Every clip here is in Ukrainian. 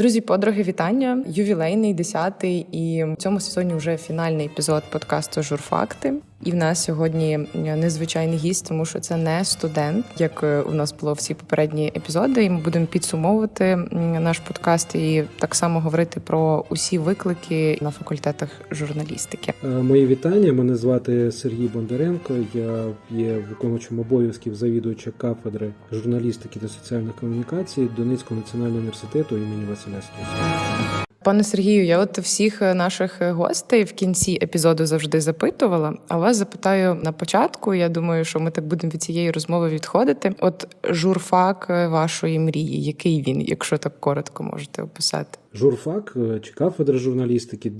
Друзі, подруги, вітання! Ювілейний, десятий, і в цьому сезоні вже фінальний епізод подкасту Журфакти. І в нас сьогодні незвичайний гість, тому що це не студент, як е, у нас було всі попередні епізоди. І ми будемо підсумовувати наш подкаст і так само говорити про усі виклики на факультетах журналістики. Е, Мої вітання. Мене звати Сергій Бондаренко. Я є виконувачем обов'язків завідувача кафедри журналістики та соціальних комунікацій Донецького національного університету імені Василя Стуса. Пане Сергію, я от всіх наших гостей в кінці епізоду завжди запитувала. А вас запитаю на початку. Я думаю, що ми так будемо від цієї розмови відходити. От журфак вашої мрії, який він, якщо так коротко можете описати? Журфак е, чи кафедра журналістики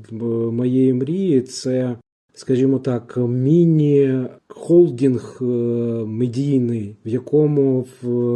моєї мрії це. Скажімо так, міні-холдинг е, медійний, в якому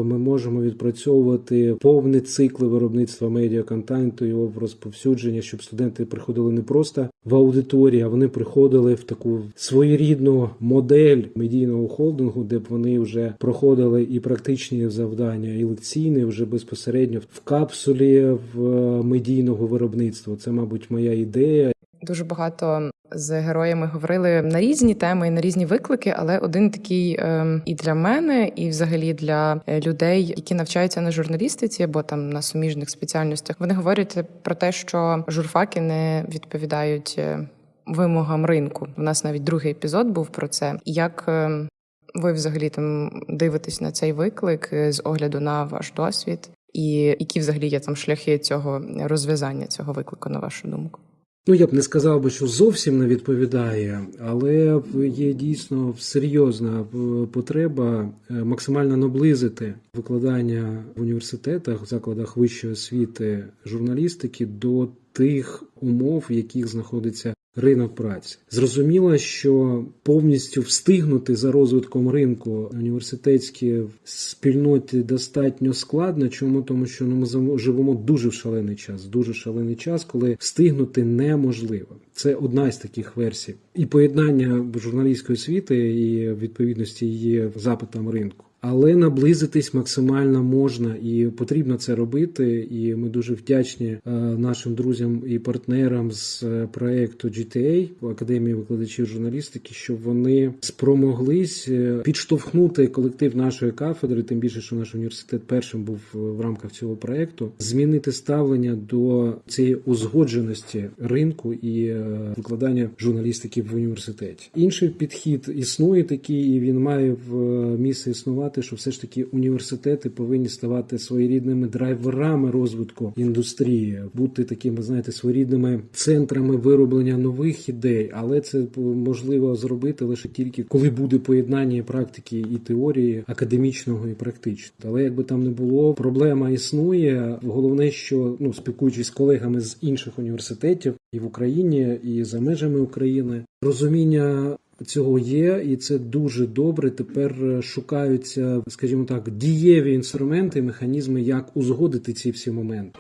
ми можемо відпрацьовувати повний цикл виробництва медіаконтенту, його розповсюдження, щоб студенти приходили не просто в аудиторії, а вони приходили в таку своєрідну модель медійного холдингу, де б вони вже проходили і практичні завдання, і лекційні вже безпосередньо в капсулі в медійного виробництва. Це, мабуть, моя ідея. Дуже багато з героями говорили на різні теми і на різні виклики, але один такий е, і для мене, і взагалі для людей, які навчаються на журналістиці або там на суміжних спеціальностях. Вони говорять про те, що журфаки не відповідають е, вимогам ринку. У нас навіть другий епізод був про це. Як е, ви взагалі там дивитесь на цей виклик з огляду на ваш досвід, і які взагалі є там шляхи цього розв'язання цього виклику, на вашу думку? Ну, я б не сказав би, що зовсім не відповідає, але є дійсно серйозна потреба максимально наблизити викладання в університетах, в закладах вищої освіти журналістики до тих умов, в яких знаходиться ринок праці. Зрозуміло, що повністю встигнути за розвитком ринку університетській спільноті достатньо складно. Чому тому, що ну, ми живемо дуже в шалений час, дуже шалений час, коли встигнути неможливо. Це одна з таких версій, і поєднання журналістської освіти і відповідності її запитам ринку. Але наблизитись максимально можна і потрібно це робити. І ми дуже вдячні нашим друзям і партнерам з проекту GTA Академії викладачів журналістики, щоб вони спромоглись підштовхнути колектив нашої кафедри, тим більше, що наш університет першим був в рамках цього проекту, змінити ставлення до цієї узгодженості ринку і викладання журналістики в університеті. Інший підхід існує такий, і він має в місце існувати що все ж таки університети повинні ставати своєрідними драйверами розвитку індустрії, бути такими, знаєте, своєрідними центрами вироблення нових ідей, але це можливо зробити лише тільки коли буде поєднання практики і теорії академічного і практичного. Але якби там не було, проблема існує. Головне, що ну спілкуючись з колегами з інших університетів і в Україні, і за межами України, розуміння Цього є, і це дуже добре. Тепер шукаються, скажімо так, дієві інструменти, механізми, як узгодити ці всі моменти.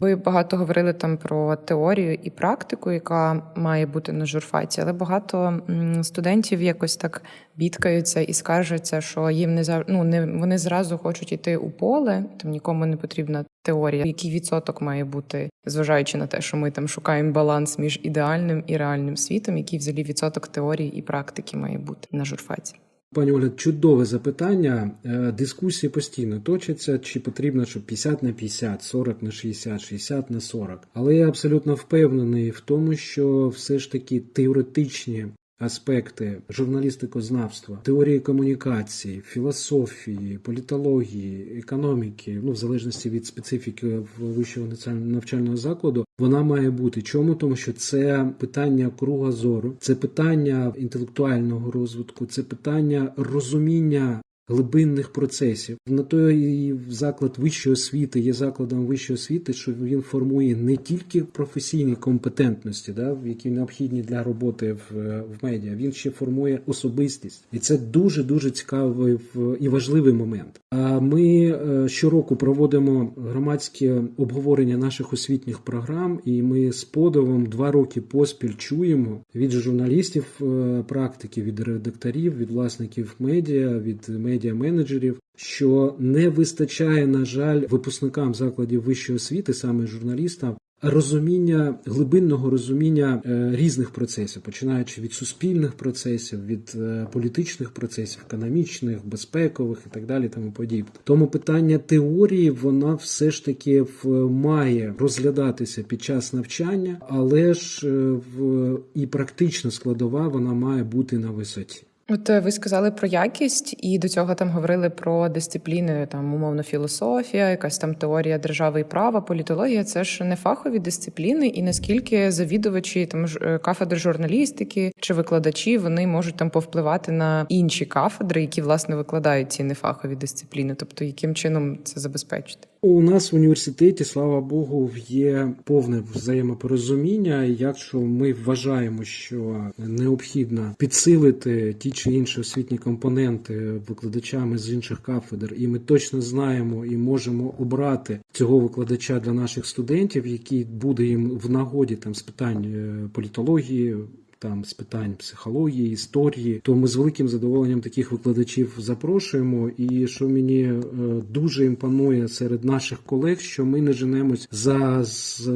Ви багато говорили там про теорію і практику, яка має бути на журфаці, але багато студентів якось так бідкаються і скаржаться, що їм не за ну, не вони зразу хочуть йти у поле, там нікому не потрібна теорія. Який відсоток має бути, зважаючи на те, що ми там шукаємо баланс між ідеальним і реальним світом, який взагалі відсоток теорії і практики має бути на журфаці? Пані Оля, чудове запитання. Дискусії постійно точаться, чи потрібно, щоб 50 на 50, 40 на 60, 60 на 40. Але я абсолютно впевнений в тому, що все ж таки теоретичні аспекти журналістикознавства, теорії комунікації, філософії, політології, економіки, ну в залежності від специфіки вищого навчального закладу, вона має бути. Чому? Тому що це питання круга зору, це питання інтелектуального розвитку, це питання розуміння глибинних процесів. На той заклад вищої освіти є закладом вищої освіти, що він формує не тільки професійні компетентності, да, які необхідні для роботи в, в медіа. Він ще формує особистість, і це дуже дуже цікавий і важливий момент. А ми щороку проводимо громадське обговорення наших освітніх програм, і ми з подивом два роки поспіль чуємо від журналістів практики, від редакторів, від власників медіа, від медіа медіа-менеджерів, що не вистачає, на жаль, випускникам закладів вищої освіти, саме журналістам, розуміння глибинного розуміння е, різних процесів, починаючи від суспільних процесів, від е, політичних процесів, економічних, безпекових і так далі, тому подібне. Тому питання теорії вона все ж таки в- має розглядатися під час навчання, але ж е, в і практична складова вона має бути на висоті. От е, ви сказали про якість, і до цього там говорили про дисципліни, там умовно філософія, якась там теорія держави і права, політологія. Це ж не фахові дисципліни, і наскільки завідувачі там ж- е, кафедри журналістики чи викладачі вони можуть там повпливати на інші кафедри, які власне викладають ці нефахові дисципліни, тобто яким чином це забезпечити? У нас в університеті, слава Богу, є повне взаємопорозуміння. Якщо ми вважаємо, що необхідно підсилити ті чи інші освітні компоненти викладачами з інших кафедр, і ми точно знаємо і можемо обрати цього викладача для наших студентів, який буде їм в нагоді там з питань е, політології. Там з питань психології, історії, то ми з великим задоволенням таких викладачів запрошуємо. І що мені е, дуже імпонує серед наших колег, що ми не женемось за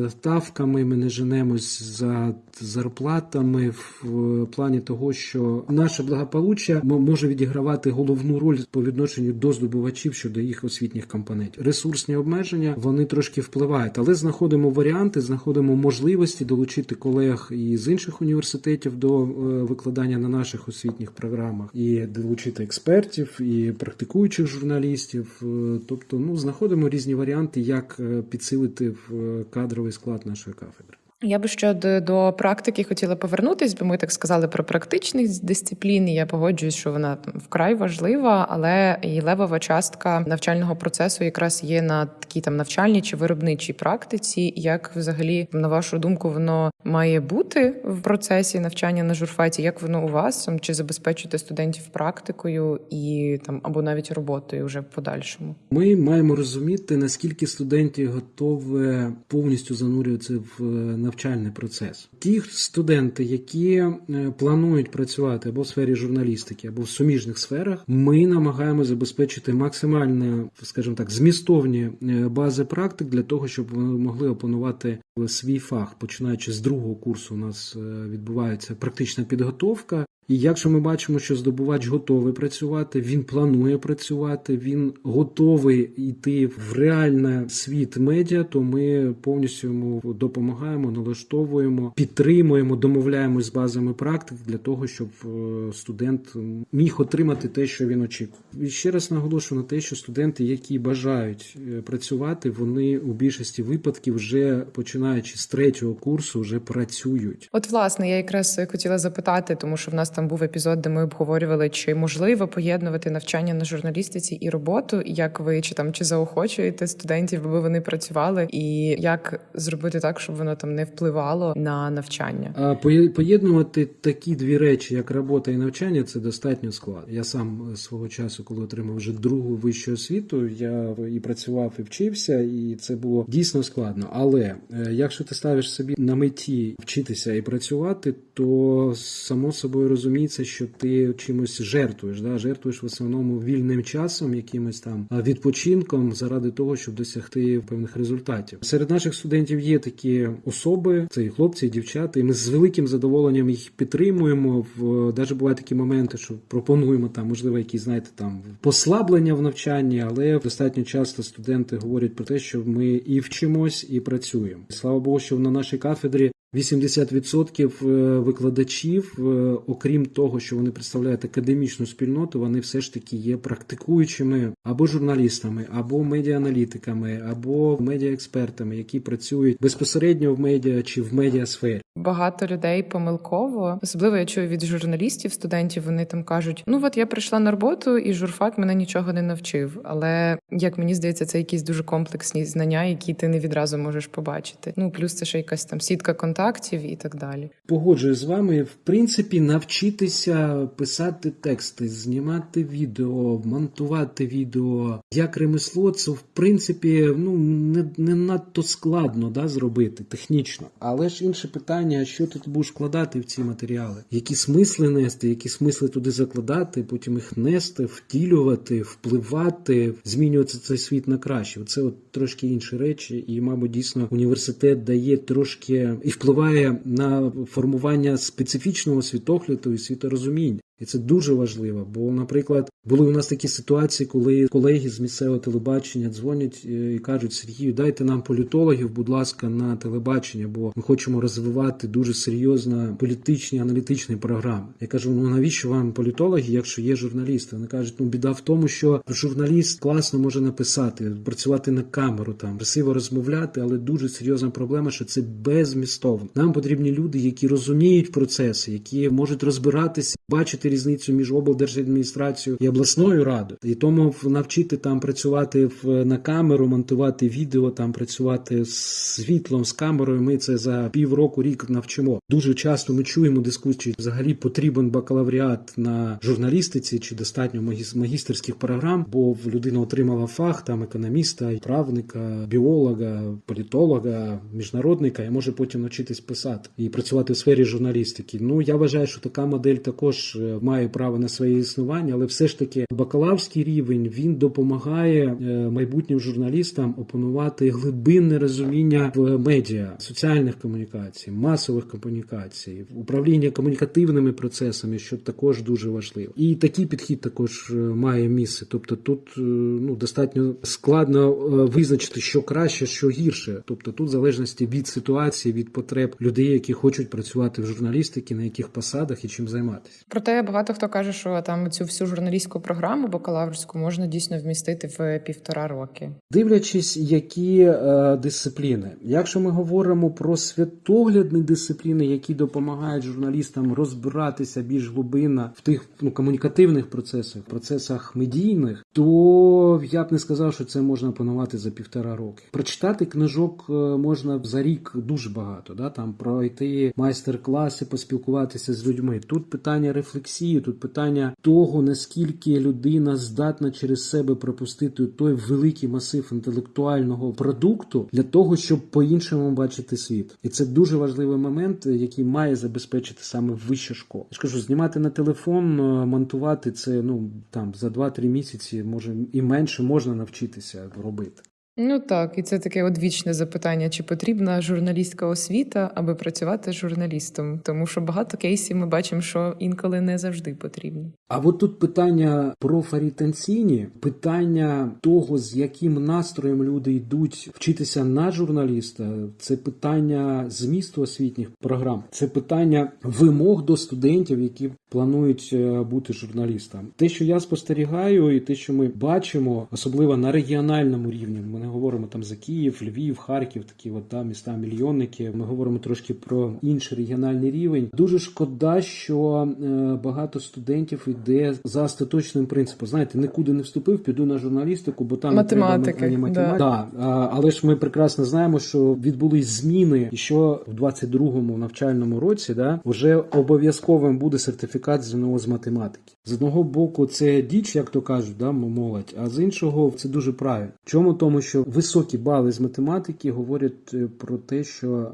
ставками, ми не женемось за зарплатами в плані того, що наше благополуччя може відігравати головну роль по відношенню до здобувачів щодо їх освітніх компонентів. Ресурсні обмеження вони трошки впливають, але знаходимо варіанти, знаходимо можливості долучити колег і з інших університетів до е, викладання на наших освітніх програмах, і долучити експертів і практикуючих журналістів. Е, Тобто, ну знаходимо різні варіанти, як е, підсилити в кадровий склад нашої кафедри. Я би ще до, практики хотіла повернутись, бо ми так сказали про практичних дисциплін. Я погоджуюсь, що вона там вкрай важлива, але і левова частка навчального процесу якраз є на такій там навчальній чи виробничій практиці. Як взагалі, на вашу думку, воно має бути в процесі навчання на журфаті? Як воно у вас там чи забезпечуєте студентів практикою і там або навіть роботою вже в подальшому? Ми маємо розуміти, наскільки студенти готові повністю занурюватися в е, навчальний процес. Ті студенти, які е, планують працювати або в сфері журналістики, або в суміжних сферах, ми намагаємося забезпечити максимально, скажімо так, змістовні е, бази практик для того, щоб вони могли опанувати свій фах. Починаючи з другого курсу, у нас е, відбувається практична підготовка. І якщо ми бачимо, що здобувач готовий працювати, він планує працювати, він готовий йти в реальний світ медіа, то ми повністю йому допомагаємо, налаштовуємо, підтримуємо, домовляємось з базами практик для того, щоб е, студент міг отримати те, що він очікує. І ще раз наголошую на те, що студенти, які бажають е, працювати, вони у більшості випадків вже починаючи з третього курсу, вже працюють. От, власне, я якраз хотіла запитати, тому що в нас там був епізод, де ми обговорювали, чи можливо поєднувати навчання на журналістиці і роботу, як ви чи там чи заохочуєте студентів, аби вони працювали, і як зробити так, щоб воно там не впливало на навчання. Поєднувати такі дві речі, як робота і навчання, це достатньо складно. Я сам е, свого часу, коли отримав вже другу вищу освіту, я і працював, і вчився, і це було дійсно складно. Але е, якщо ти ставиш собі на меті вчитися і працювати, то само собою розуміється, що ти чимось жертвуєш. Да? Жертвуєш в основному вільним часом, якимось там відпочинком заради того, щоб досягти певних результатів. Серед наших студентів є такі особи, це і хлопці, і дівчата, і ми з великим задоволенням їх підтримуємо. В навіть бувають такі моменти, що пропонуємо там, можливо, якісь знаєте, там послаблення в навчанні, але достатньо часто студенти говорять про те, що ми і вчимось, і працюємо. Слава Богу, що на нашій кафедрі 80% е, викладачів, е, окрім того, що вони представляють академічну спільноту, вони все ж таки є практикуючими або журналістами, або медіааналітиками, або медіаекспертами, які працюють безпосередньо в медіа чи в медіасфері. Багато людей помилково, особливо я чую від журналістів, студентів. Вони там кажуть: ну от я прийшла на роботу, і журфак мене нічого не навчив. Але як мені здається, це якісь дуже комплексні знання, які ти не відразу можеш побачити. Ну плюс це ще якась там сітка контактів контактів і так далі. Погоджуюсь з вами. В принципі, навчитися писати тексти, знімати відео, монтувати відео як ремесло, це в принципі ну не, не надто складно да, зробити технічно. Але ж інше питання: що ти будеш вкладати в ці матеріали? Які смисли нести, які смисли туди закладати, потім їх нести, втілювати, впливати, змінювати цей світ на краще. Це от трошки інші речі, і, мабуть, дійсно університет дає трошки і впливає на формування специфічного світогляду і світорозуміння. І це дуже важливо. Бо, наприклад, були у нас такі ситуації, коли колеги з місцевого телебачення дзвонять е, і кажуть: Сергію, дайте нам політологів, будь ласка, на телебачення, бо ми хочемо розвивати дуже серйозно політичні аналітичні програми. Я кажу: ну навіщо вам політологи, якщо є журналісти? Вони кажуть, ну біда в тому, що журналіст класно може написати, працювати на камеру, там красиво розмовляти, але дуже серйозна проблема, що це безмістовно. Нам потрібні люди, які розуміють процеси, які можуть розбиратися, бачити різницю між облдержадміністрацією і обласною радою, і тому навчити там працювати в на камеру, монтувати відео, там працювати з світлом, з камерою. Ми це за півроку, рік навчимо. Дуже часто ми чуємо дискусії. Взагалі потрібен бакалавріат на журналістиці чи достатньо магіс- магістерських програм, бо людина отримала фах там економіста, правника, біолога, політолога, міжнародника і може потім навчитись писати і працювати в сфері журналістики. Ну я вважаю, що така модель також е, має право на своє існування, але все ж таки бакалаврський рівень він допомагає е, майбутнім журналістам опанувати глибинне розуміння в медіа, соціальних комунікацій, масових комунікацій, управління комунікативними процесами, що також дуже важливо. І такий підхід також е, має місце. Тобто тут е, ну достатньо складно визначити, що краще, що гірше. Тобто тут в залежності від ситуації, від потреб людей, які хочуть працювати в журналістиці, на яких посадах і чим займатися. Проте багато хто каже, що там цю всю журналістську програму бакалаврську можна дійсно вмістити в півтора роки. Дивлячись, які е, дисципліни. Якщо ми говоримо про святоглядні дисципліни, які допомагають журналістам розбиратися більш глибинно в тих ну, комунікативних процесах, процесах медійних, то я б не сказав, що це можна опанувати за півтора роки. Прочитати книжок е, можна за рік дуже багато. Да? Там пройти майстер-класи, поспілкуватися з людьми. Тут питання рефлексії, тут питання того, наскільки людина здатна через себе пропустити той великий масив інтелектуального продукту для того, щоб по-іншому бачити світ. І це дуже важливий момент, який має забезпечити саме вища школа. Я ж кажу, знімати на телефон, е, монтувати це ну там за 2-3 місяці, може і менше можна навчитися робити. Ну так, і це таке одвічне запитання: чи потрібна журналістська освіта, аби працювати журналістом? Тому що багато кейсів ми бачимо, що інколи не завжди потрібно. А от тут питання профорітенційні, питання того, з яким настроєм люди йдуть вчитися на журналіста, це питання змісту освітніх програм, це питання вимог до студентів, які планують е, бути журналістами. Те, що я спостерігаю, і те, що ми бачимо, особливо на регіональному рівні, ми не говоримо там за Київ, Львів, Харків, такі от там міста мільйонники. Ми говоримо трошки про інший регіональний рівень. Дуже шкода, що е, багато студентів йде за остаточним принципом. Знаєте, нікуди не вступив, піду на журналістику, бо там не Математики, треба математики. да. Да, але ж ми прекрасно знаємо, що відбулись зміни, і що в 22-му навчальному році да вже обов'язковим буде сертифікат ЗНО з математики. З одного боку, це діч, як то кажуть, да, молодь, а з іншого це дуже правильно. Чому тому, що високі бали з математики говорять е, про те, що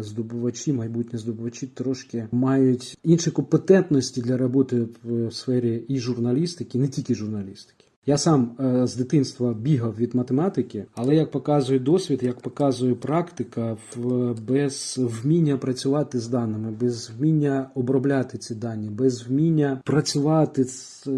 здобувачі, майбутні здобувачі, трошки мають інші компетентності для роботи в сфері і журналістики, не тільки журналістики. Я сам е, з дитинства бігав від математики, але як показує досвід, як показує практика, без вміння працювати з даними, без вміння обробляти ці дані, без вміння працювати з е,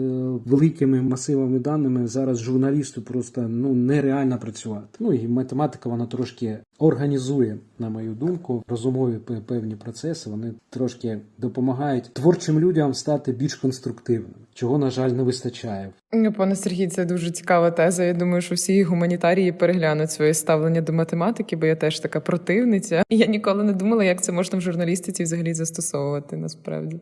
великими масивами даними, зараз журналісту просто ну нереально працювати. Ну і математика вона трошки організує, на мою думку, розумові пе- певні процеси. Вони трошки допомагають творчим людям стати більш конструктивними, чого на жаль не вистачає Ну, Пане Сергій, це дуже цікава теза. Я думаю, що всі гуманітарії переглянуть своє ставлення до математики, бо я теж така противниця. Я ніколи не думала, як це можна в журналістиці взагалі застосовувати насправді.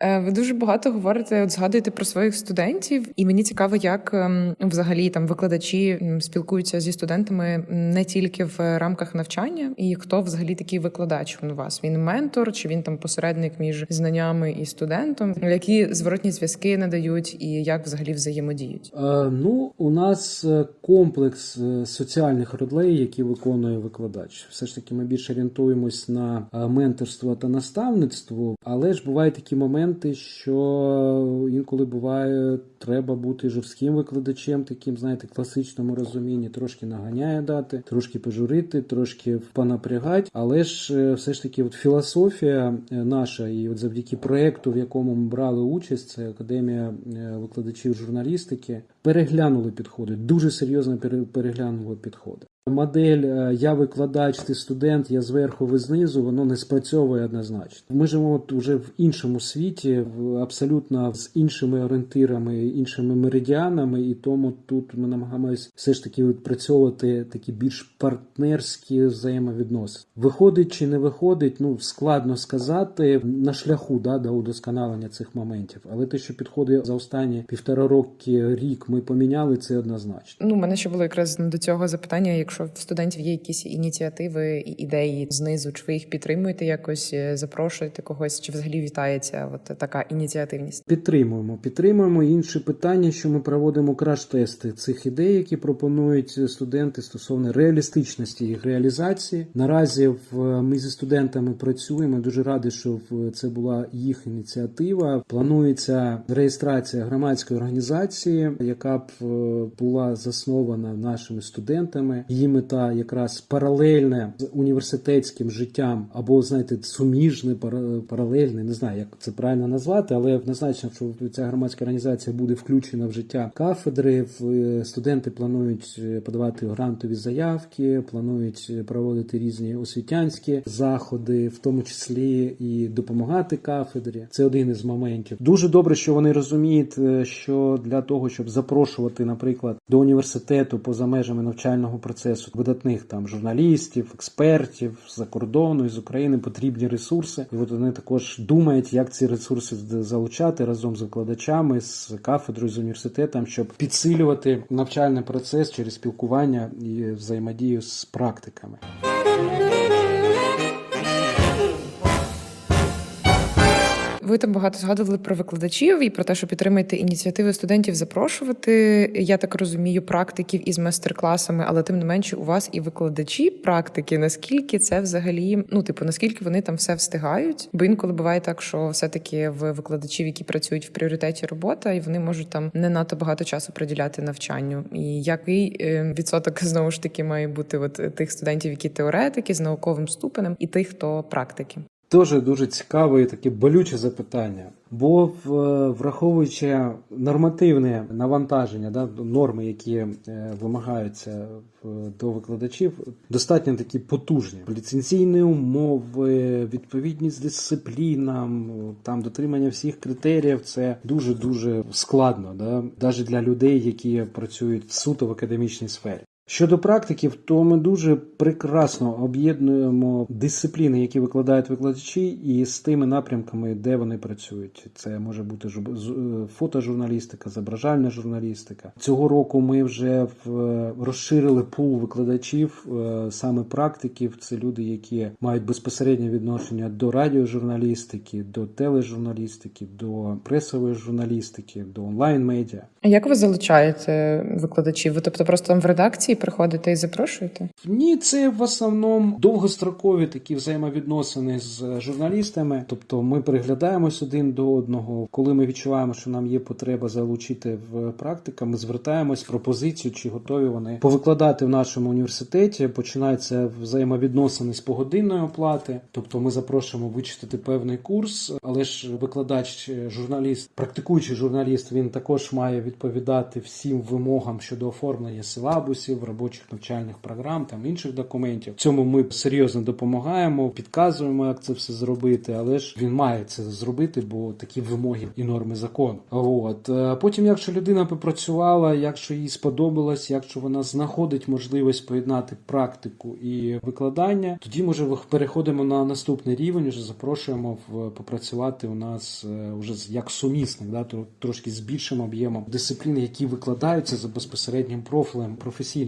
Ви дуже багато говорите, от згадуєте про своїх студентів, і мені цікаво, як ем, взагалі там викладачі спілкуються зі студентами не тільки в рамках навчання, і хто взагалі такий викладач у вас? Він ментор, чи він там посередник між знаннями і студентом? Які зворотні зв'язки надають, і як взагалі взаємодіють? Е, Ну, у нас е, комплекс е, соціальних ролей, які виконує викладач. Все ж таки, ми більше орієнтуємось на е, менторство та наставництво, але ж бувають такі моменти, що інколи буває, треба бути жорстким викладачем, таким, знаєте, класичному розумінні, трошки наганяє дати, трошки пожурити, трошки понапрягати. Але ж е, все ж таки, от філософія е, наша, і от завдяки проекту, в якому ми брали участь, це академія е, викладачів журналістики, переглянули підходи, дуже серйозно пере- переглянули підходи. Модель е, я викладач, ти студент, я зверху, ви знизу, воно не спрацьовує однозначно. Ми живемо от уже в іншому світі, абсолютно з іншими орієнтирами, іншими меридіанами, і тому тут ми намагаємось все ж таки відпрацьовувати такі більш партнерські взаємовідносини. Виходить чи не виходить, ну складно сказати на шляху да, до удосконалення цих моментів. Але те, що підходить за останні півтора роки, рік ми поміняли, це однозначно. Ну, мене ще було якраз до цього запитання. Якщо в студентів є якісь ініціативи і ідеї знизу, чи ви їх підтримуєте якось, е, запрошуєте когось, чи взагалі вітається от така ініціативність? Підтримуємо, підтримуємо. Інше питання, що ми проводимо краш-тести цих ідей, які пропонують студенти стосовно реалістичності їх реалізації. Наразі в ми зі студентами працюємо. Дуже радий, що це була їх ініціатива. Планується реєстрація громадської організації, яка б е, була заснована нашими студентами. Її мета якраз паралельне з університетським життям, або знаєте, суміжне, пара- паралельне, не знаю, як це правильно назвати, але однозначно, що ця громадська організація буде включена в життя кафедри. Е, Студенти планують е, подавати грантові заявки, планують е, проводити різні освітянські заходи, в тому числі і допомагати кафедрі. Це один із моментів. Дуже добре, що вони розуміють, що для того, щоб запрошувати, наприклад, до університету поза межами навчального процесу видатних там журналістів, експертів з-за кордону із України потрібні ресурси, і от вони також думають, як ці ресурси з- залучати разом з викладачами, з кафедрою, з університетом, щоб підсилювати навчальний процес через спілкування і взаємодію з практиками. Ви там багато згадували про викладачів і про те, що підтримуєте ініціативи студентів запрошувати. Я так розумію, практиків із майстер-класами, але тим не менше, у вас і викладачі практики. Наскільки це взагалі, ну типу, наскільки вони там все встигають? Бо інколи буває так, що все-таки в викладачів, які працюють в пріоритеті робота, і вони можуть там не надто багато часу приділяти навчанню. І який е, відсоток знову ж таки має бути от тих студентів, які теоретики з науковим ступенем, і тих, хто практики. Дуже дуже цікаве і таке болюче запитання. Бо враховуючи нормативне навантаження, да, норми, які е, вимагаються до викладачів, достатньо такі потужні ліцензійні умови, відповідність дисциплінам, там дотримання всіх критеріїв, це дуже дуже складно, да, навіть для людей, які працюють суто в академічній сфері. Щодо практиків, то ми дуже прекрасно об'єднуємо дисципліни, які викладають викладачі, і з тими напрямками, де вони працюють. Це може бути е, фотожурналістика, зображальна журналістика. Цього року ми вже розширили пул викладачів, е, саме практиків. Це люди, які мають безпосереднє відношення до радіожурналістики, до тележурналістики, до пресової журналістики, до онлайн-медіа. А як ви залучаєте викладачів? Ви тобто просто там в редакції приходите і запрошуєте? Ні, це в основному довгострокові такі взаємовідносини з журналістами. Тобто ми приглядаємось один до одного. Коли ми відчуваємо, що нам є потреба залучити в практика, ми звертаємось з пропозицією, чи готові вони повикладати в нашому університеті. Починаються взаємовідносини з погодинної оплати. Тобто ми запрошуємо вичитати певний курс, але ж викладач, журналіст, практикуючий журналіст, він також має відповідати всім вимогам щодо оформлення силабусів, курсів, робочих навчальних програм, там інших документів. Цьому ми серйозно допомагаємо, підказуємо, як це все зробити. Але ж він має це зробити, бо такі вимоги і норми закону. От Е, потім, якщо людина попрацювала, якщо їй сподобалось, якщо вона знаходить можливість поєднати практику і викладання, тоді може переходимо на наступний рівень. Вже запрошуємо в попрацювати у нас е, вже з- як сумісник, да, трошки з більшим об'ємом дисциплін, які викладаються за безпосереднім профілем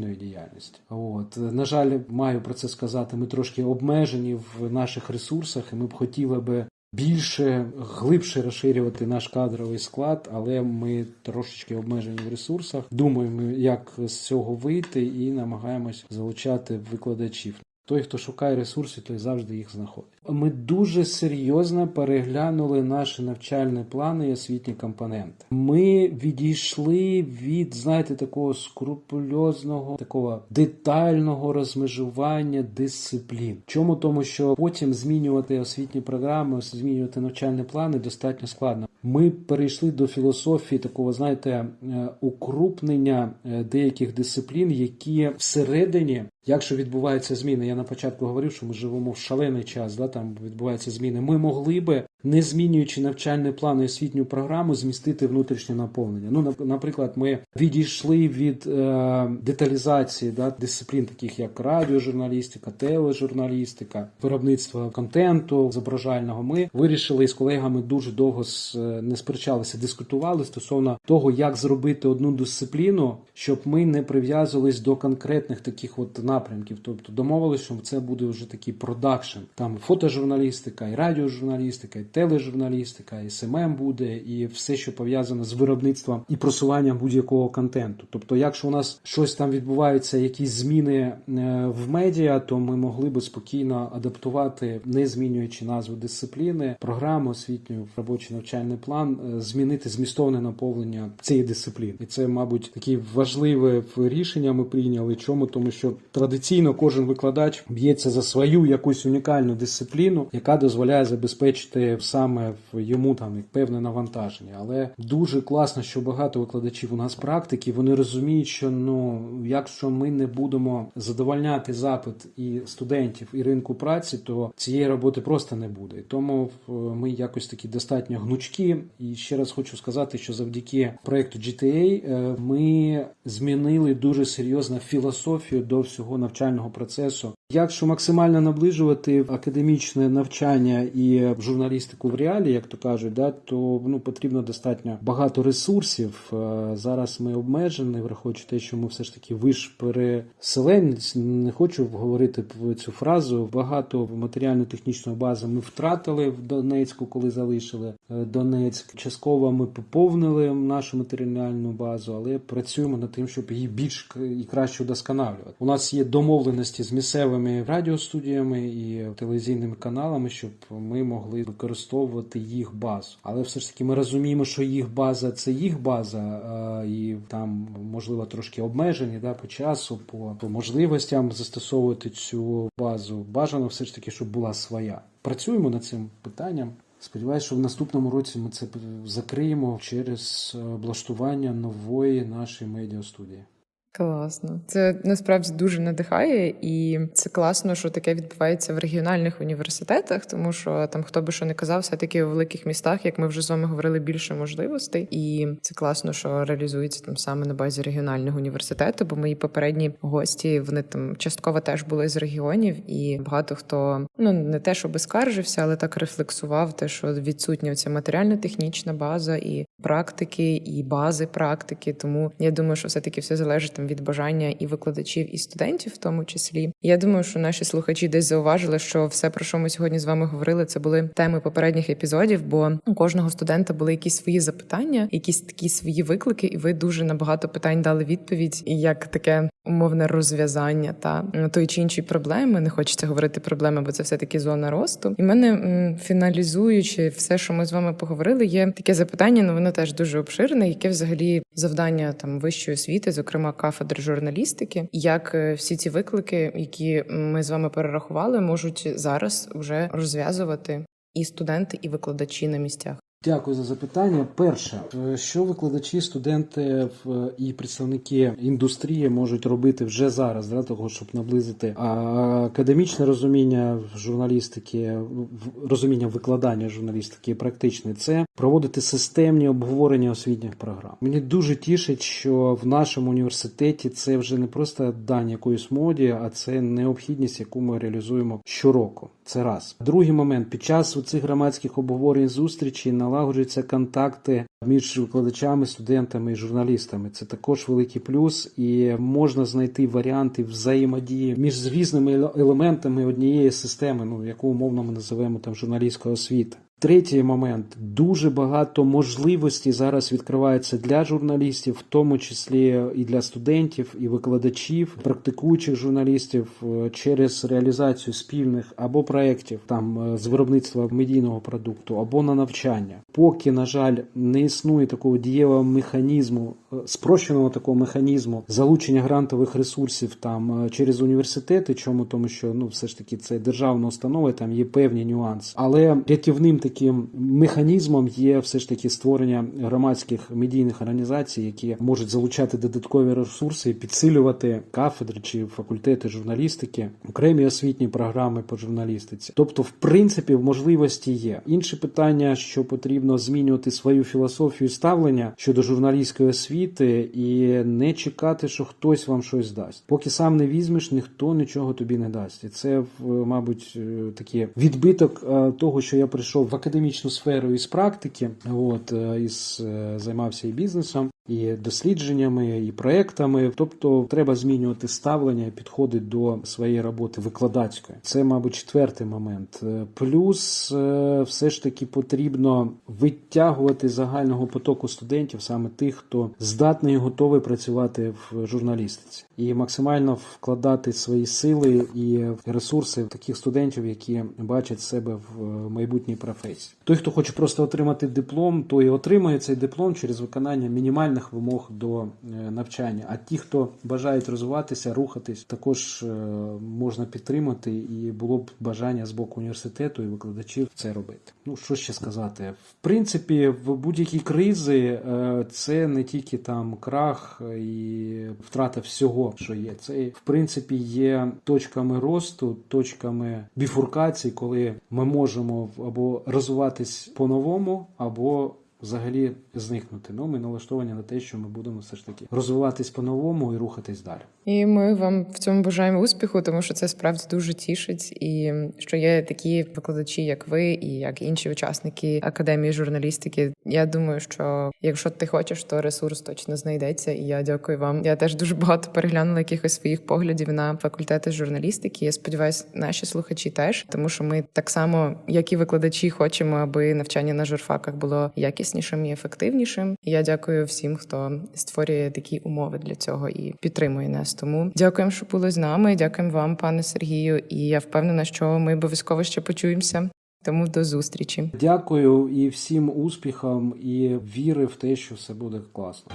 професійної діяльності. От на жаль, маю про це сказати. Ми трошки обмежені в наших ресурсах, і ми б хотіли би. Більше глибше розширювати наш кадровий склад, але ми трошечки обмежені в ресурсах. Думаємо, як з цього вийти, і намагаємось залучати викладачів. Той, хто шукає ресурси, той завжди їх знаходить. Ми дуже серйозно переглянули наші навчальні плани і освітні компоненти. Ми відійшли від, знаєте, такого скрупульозного, такого детального розмежування дисциплін. Чому тому, що потім змінювати освітні програми, змінювати навчальні плани достатньо складно. Ми перейшли до філософії такого, знаєте, е, укрупнення е, деяких дисциплін, які всередині, якщо відбуваються зміни, я на початку говорив, що ми живемо в шалений час, да, там відбуваються зміни. Ми могли би, не змінюючи навчальний план і освітню програму, змістити внутрішнє наповнення. Ну, наприклад, ми відійшли від е, деталізації да, дисциплін, таких як радіожурналістика, тележурналістика, виробництво контенту зображального. Ми вирішили з колегами дуже довго е, не сперечалися, дискутували стосовно того, як зробити одну дисципліну, щоб ми не прив'язувались до конкретних таких от напрямків. Тобто домовилися, що це буде вже такий продакшн. Там фотожурналістика, і радіожурналістика, і тележурналістика, і СММ буде, і все, що пов'язане з виробництвом і просуванням будь-якого контенту. Тобто, якщо у нас щось там відбувається, якісь зміни е, в медіа, то ми могли би спокійно адаптувати, не змінюючи назву дисципліни, програму освітню, робочий навчальний план, е, змінити змістовне наповнення цієї дисципліни. І це, мабуть, таке важливе рішення ми прийняли. Чому? Тому що традиційно кожен викладач б'ється за свою якусь унікальну дисципліну, яка дозволяє забезпечити саме в йому там певне навантаження. Але дуже класно, що багато викладачів у нас практики, вони розуміють, що ну якщо ми не будемо задовольняти запит і студентів, і ринку праці, то цієї роботи просто не буде. Тому е, ми якось такі достатньо гнучкі. І ще раз хочу сказати, що завдяки проекту GTA е, ми змінили дуже серйозно філософію до всього навчального процесу. Якщо максимально наближувати академічне навчання і журналістику в реалі, як то кажуть, да, то ну потрібно достатньо багато ресурсів. Е, Зараз ми обмежені, враховуючи те, що ми все ж таки виш переселенець. Не хочу говорити цю фразу. Багато матеріально-технічної бази ми втратили в Донецьку, коли залишили е, Донецьк. Частково ми поповнили нашу матеріальну базу, але працюємо над тим, щоб її більш і краще удосконалювати. У нас є домовленості з місцевими радіостудіями і телевізійними каналами, щоб ми могли використовувати їх базу. Але все ж таки ми розуміємо, що їх база це їх база, і там можливо трошки обмежені да, по часу, по, по можливостям застосовувати цю базу. Бажано все ж таки, щоб була своя. Працюємо над цим питанням. Сподіваюсь, що в наступному році ми це закриємо через облаштування нової нашої медіастудії. Класно, це насправді дуже надихає, і це класно, що таке відбувається в регіональних університетах, тому що там хто би що не казав, все таки у великих містах, як ми вже з вами говорили, більше можливостей, і це класно, що реалізується там саме на базі регіонального університету. Бо мої попередні гості вони там частково теж були з регіонів, і багато хто ну не те, щоб скаржився, але так рефлексував, те, що відсутня ця матеріально-технічна база і практики, і бази практики. Тому я думаю, що все таки все залежить там від бажання і викладачів, і студентів, в тому числі. Я думаю, що наші слухачі десь зауважили, що все, про що ми сьогодні з вами говорили, це були теми попередніх епізодів. Бо у кожного студента були якісь свої запитання, якісь такі свої виклики, і ви дуже на багато питань дали відповідь, і як таке умовне розв'язання та тої чи іншої проблеми. Не хочеться говорити проблеми, бо це все таки зона росту. І в мене фіналізуючи все, що ми з вами поговорили, є таке запитання. Ну воно теж дуже обширне. Яке взагалі завдання там вищої освіти, зокрема кафедри журналістики, як е, всі ці виклики, які ми з вами перерахували, можуть зараз вже розв'язувати і студенти, і викладачі на місцях. Дякую за запитання. Перше, е, що викладачі, студенти і представники індустрії можуть робити вже зараз для того, щоб наблизити академічне розуміння журналістики, розуміння викладання журналістики практичне, це проводити системні обговорення освітніх програм. Мені дуже тішить, що в нашому університеті це вже не просто дань якоїсь моді, а це необхідність, яку ми реалізуємо щороку. Це раз. Другий момент під час цих громадських обговорень зустрічей налагоджуються контакти між викладачами, студентами і журналістами. Це також великий плюс, і можна знайти варіанти взаємодії між різними елементами однієї системи, ну яку умовно ми називаємо там журналістська освіта. Третій момент дуже багато можливостей зараз відкривається для журналістів, в тому числі і для студентів, і викладачів, практикуючих журналістів е, через реалізацію спільних або проєктів там е, з виробництва медійного продукту, або на навчання. Поки, на жаль, не існує такого дієвого механізму, е, спрощеного такого механізму залучення грантових ресурсів там через університети. Чому тому, що ну все ж таки це державна установа, там є певні нюанси, але рятівним таким механізмом є все ж таки створення громадських медійних організацій, які можуть залучати додаткові ресурси і підсилювати кафедри чи факультети журналістики, окремі освітні програми по журналістиці. Тобто, в принципі, можливості є. Інше питання, що потрібно змінювати свою філософію ставлення щодо журналістської освіти і не чекати, що хтось вам щось дасть. Поки сам не візьмеш, ніхто нічого тобі не дасть. І це, мабуть, е, такий відбиток е, того, що я прийшов в академічну сферу із практики, от е, із е, займався і бізнесом. І дослідженнями, і проектами, тобто треба змінювати ставлення і підходи до своєї роботи викладацької. Це, мабуть, четвертий момент. Е, Плюс е, все ж таки потрібно витягувати загального потоку студентів саме тих, хто здатний і готовий працювати в журналістиці, і максимально вкладати свої сили і ресурси в таких студентів, які бачать себе в е, майбутній професії. Той, хто хоче просто отримати диплом, той отримує цей диплом через виконання мінімальних вимог до е, навчання. А ті, хто бажають розвиватися, рухатись, також е, можна підтримати, і було б бажання з боку університету і викладачів це робити. Ну що ще сказати? В принципі, в будь-які кризи е, це не тільки там крах і втрата всього, що є. Це в принципі є точками росту, точками біфуркації, коли ми можемо або розвиватись по-новому, або взагалі зникнути. Ну, ми налаштовані на те, що ми будемо все ж таки розвиватись по-новому і рухатись далі. І ми вам в цьому бажаємо успіху, тому що це справді дуже тішить, і що є такі викладачі, як ви, і як інші учасники академії журналістики. Я думаю, що якщо ти хочеш, то ресурс точно знайдеться. І я дякую вам. Я теж дуже багато переглянула якихось своїх поглядів на факультети журналістики. Я сподіваюся, наші слухачі теж, тому що ми так само, як і викладачі, хочемо, аби навчання на журфаках було якіснішим і ефективнішим. Я дякую всім, хто створює такі умови для цього і підтримує нас. Тому дякуємо, що були з нами. Дякуємо вам, пане Сергію. І я впевнена, що ми обов'язково ще почуємося. Тому до зустрічі. Дякую і всім успіхам, і віри в те, що все буде класно.